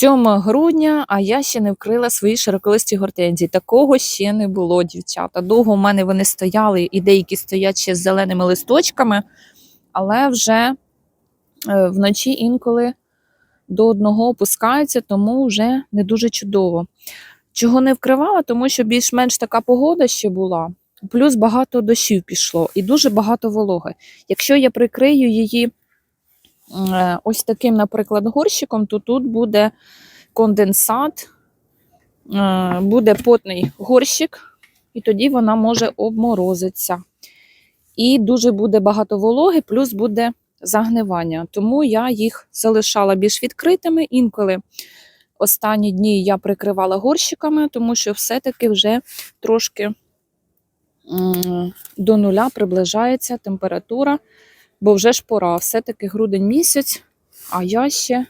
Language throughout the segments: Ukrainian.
7 грудня, а я ще не вкрила свої широколисті гортензії. Такого ще не було, дівчата. Довго в мене вони стояли, і деякі стоять ще з зеленими листочками, але вже е, вночі інколи до одного опускаються, тому вже не дуже чудово. Чого не вкривала, тому що більш-менш така погода ще була. Плюс багато дощів пішло і дуже багато вологи. Якщо я прикрию її ось таким, наприклад, горщиком, то тут буде конденсат, е, буде потний горщик, і тоді вона може обморозитися. І дуже буде багато вологи, плюс буде загнивання. Тому я їх залишала більш відкритими. Інколи останні дні я прикривала горщиками, тому що все-таки вже трошки до нуля приближається температура, бо вже ж пора. Все-таки грудень місяць, а я ще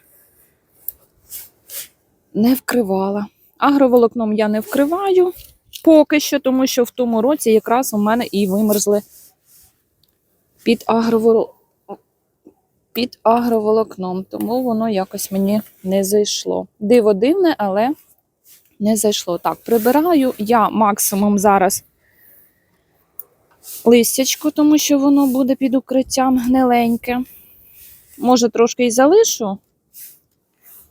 не вкривала. Агроволокном я не вкриваю поки що, тому що в тому році якраз у мене і вимерзли під агроволокном під агроволокном, тому воно якось мені не зайшло. Диво дивне, але не зайшло. Так, прибираю я максимум зараз листячко, тому що воно буде під укриттям гниленьке. Може, трошки і залишу,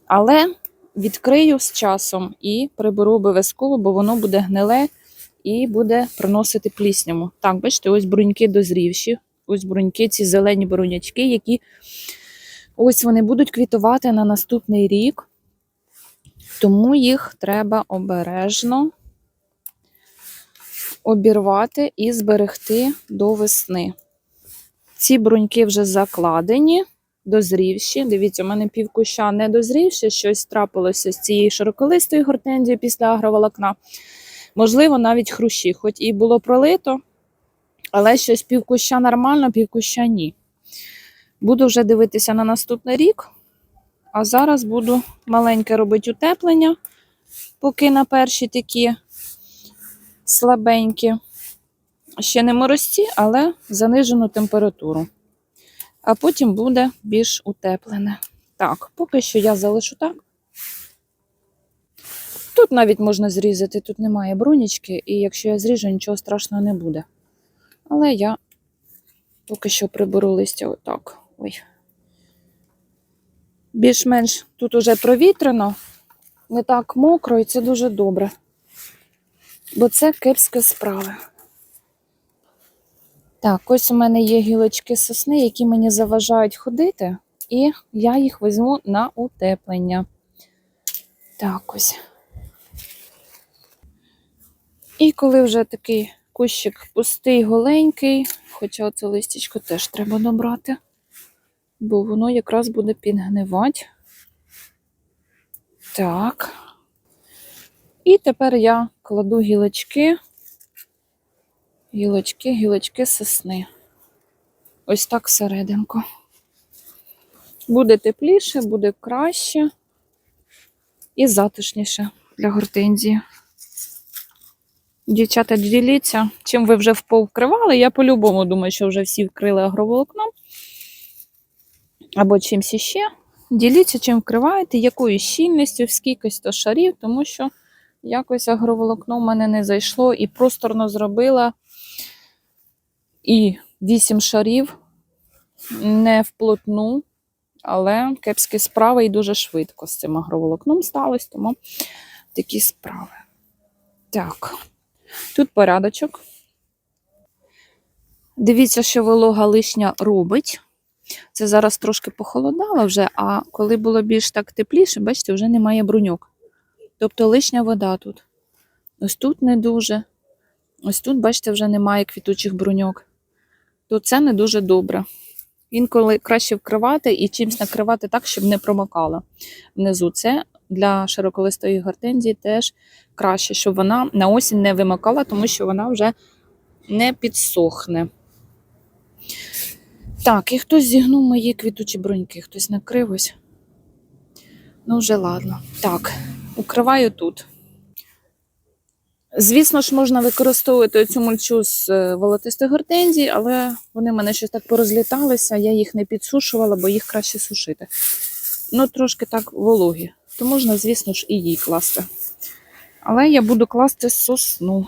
але відкрию з часом і приберу обов'язково, бо воно буде гниле і буде приносити плісняву. Так, бачите, ось бруньки дозрівші. Ось бруньки, ці зелені брунячки, які ось вони будуть квітувати на наступний рік, тому їх треба обережно обірвати і зберегти до весни. Ці бруньки вже закладені, дозрівші. Дивіться, у мене півкуща не дозрівші, щось трапилося з цією широколистою гортензією після агроволокна. Можливо, навіть хрущі, хоч і було пролито. Але щось півкуща нормально, півкуща ні. Буду вже дивитися на наступний рік. А зараз буду маленьке робити утеплення, поки на перші такі слабенькі. Ще не морозці, але занижену температуру. А потім буде більш утеплене. Так, поки що я залишу так. Тут навіть можна зрізати, тут немає брунічки, і якщо я зріжу, нічого страшного не буде. Але я поки що приберу листя отак. Ой. Більш-менш тут уже провітряно, не так мокро, і це дуже добре. Бо це кепська справа. Так, ось у мене є гілочки сосни, які мені заважають ходити, і я їх візьму на утеплення. Так ось. І коли вже такий кущик пустий, голенький, хоча оце листячко теж треба добрати, бо воно якраз буде підгнивати. Так. І тепер я кладу гілочки, гілочки, гілочки сосни. Ось так всерединку. Буде тепліше, буде краще і затишніше для гортензії. Дівчата, діліться, чим ви вже повкривали. Я по-любому думаю, що вже всі вкрили агроволокном. Або чимось іще. Діліться, чим вкриваєте, якою щільністю, скількись шарів, тому що якось агроволокно в мене не зайшло і просторно зробила. І 8 шарів не вплотну, але кепські справи і дуже швидко з цим агроволокном сталося, тому такі справи. Так. Тут порядочок. Дивіться, що волога лишня робить. Це зараз трошки похолодало вже, а коли було більш так тепліше, бачите, вже немає бруньок. Тобто лишня вода тут. Ось тут не дуже. Ось тут, бачите, вже немає квітучих бруньок. То це не дуже добре. Інколи краще вкривати і чимось накривати так, щоб не промокало внизу. Це для широколистої гортензії теж краще, щоб вона на осінь не вимикала, тому що вона вже не підсохне. Так, і хтось зігнув мої квітучі броньки, хтось накрив ось. Ну, вже ладно. Так, укриваю тут. Звісно ж, можна використовувати цю мульчу з е, волотистої гортензії, але вони в мене щось так порозліталися, я їх не підсушувала, бо їх краще сушити. Ну, трошки так вологі. то можна, звісно ж, і їй класти. Але я буду класти сосну.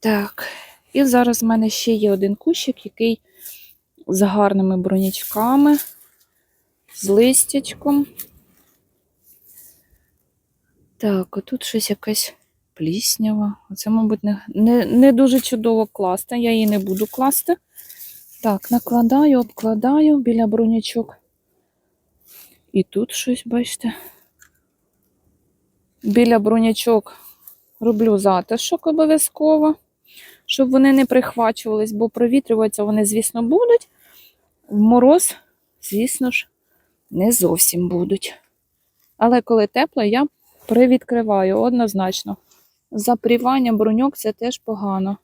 Так, і зараз в мене ще є один кущик, який з гарними бронячками, з листячком. Так, отут щось якась пліснява. Оце, мабуть, не, не, не дуже чудово класти. Я її не буду класти. Так, накладаю, обкладаю біля бронячок. І тут щось, бачите. Біля бронячок роблю затишок обов'язково, щоб вони не прихвачувались, бо провітрюватися вони, звісно, будуть. В мороз, звісно ж, не зовсім будуть. Але коли тепло, я привідкриваю однозначно. Запрівання броньок це теж погано.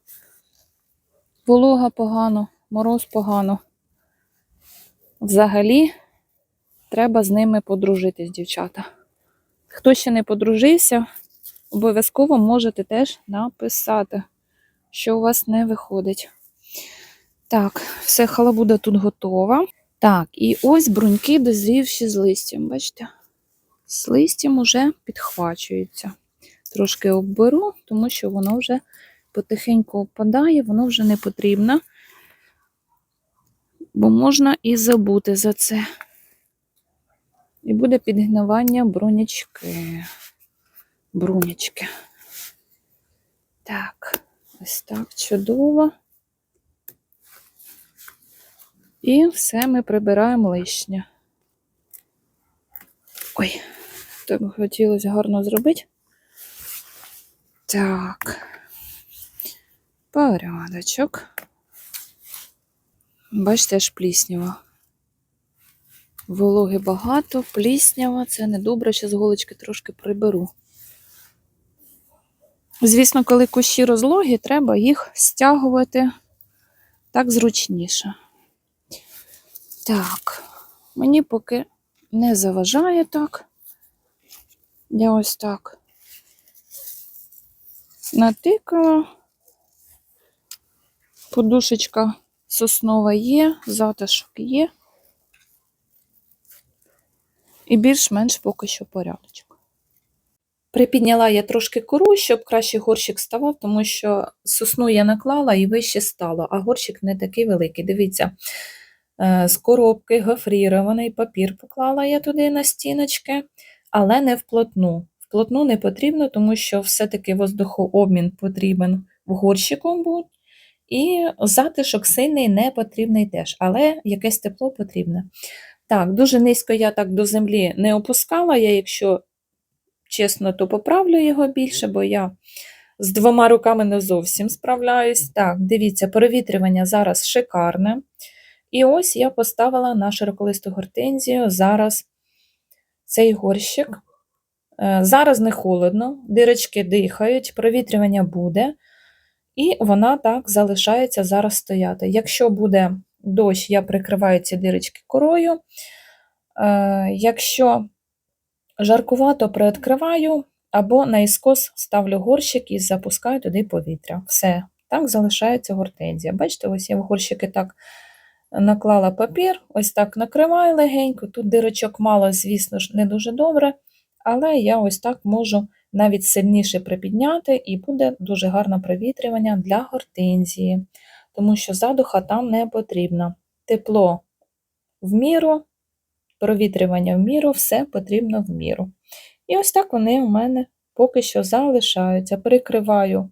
Волога погано, мороз погано. Взагалі, треба з ними подружитись, дівчата. Хто ще не подружився, обов'язково можете теж написати, що у вас не виходить. Так, все, халабуда тут готова. Так, і ось бруньки дозрівші з листям. Бачите? З листям уже підхвачуються. Трошки обберу, тому що воно вже потихеньку опадає, воно вже не потрібно, бо можна і забути за це. І буде підгнивання бронячки. Брунячки. Так, ось так чудово. І все ми прибираємо лишнє. Ой, так хотілося гарно зробити. Так, порядочок. Бачите, аж пліснява. Вологи багато, пліснява, це недобре, ще з голочки трошки приберу. Звісно, коли кущі розлогі, треба їх стягувати так зручніше. Так, мені поки не заважає так. Я ось так натикала. Подушечка соснова є, затишок є. І більш-менш поки що порядочок. Припідняла я трошки кору, щоб краще горщик ставав, тому що сосну я наклала і вище стало, а горщик не такий великий. Дивіться, е, з коробки гофрірований папір поклала я туди на стіночки, але не вплотну. Вплотну не потрібно, тому що все-таки воздухообмін потрібен в горщику будь. І затишок сильний не потрібний теж, але якесь тепло потрібне. Так, дуже низько я так до землі не опускала. Я, якщо чесно, то поправлю його більше, бо я з двома руками не зовсім справляюсь. Так, дивіться, провітрювання зараз шикарне. І ось я поставила на широколисту гортензію зараз цей горщик. Е, Зараз не холодно, дирочки дихають, провітрювання буде, і вона так залишається зараз стояти. Якщо буде дощ, я прикриваю ці дирочки корою. Е, Якщо жаркувато приоткриваю, або наіскос ставлю горщик і запускаю туди повітря. Все, так залишається гортензія. Бачите, ось я в горщики так наклала папір, ось так накриваю легенько. Тут дирочок мало, звісно ж, не дуже добре, але я ось так можу навіть сильніше припідняти, і буде дуже гарне провітрювання для гортензії, тому що задуха там не потрібно. Тепло в міру, провітрювання в міру, все потрібно в міру. І ось так вони у мене поки що залишаються. Прикриваю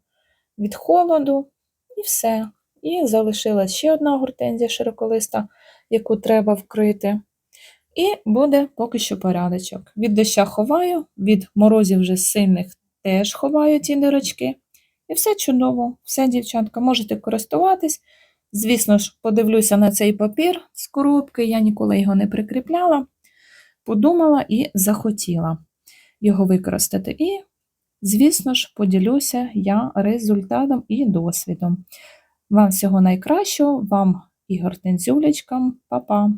від холоду і все. І залишилась ще одна гортензія широколиста, яку треба вкрити. І буде поки що порядочок. Від доща ховаю, від морозів вже сильних теж ховаю ті дирочки. І все чудово, все, дівчатка, можете користуватись. Звісно ж, подивлюся на цей папір з коробки, я ніколи його не прикріпляла. Подумала і захотіла його використати. І, звісно ж, поділюся я результатом і досвідом. Вам всього найкращого, вам і гортензюлечкам, Па-па!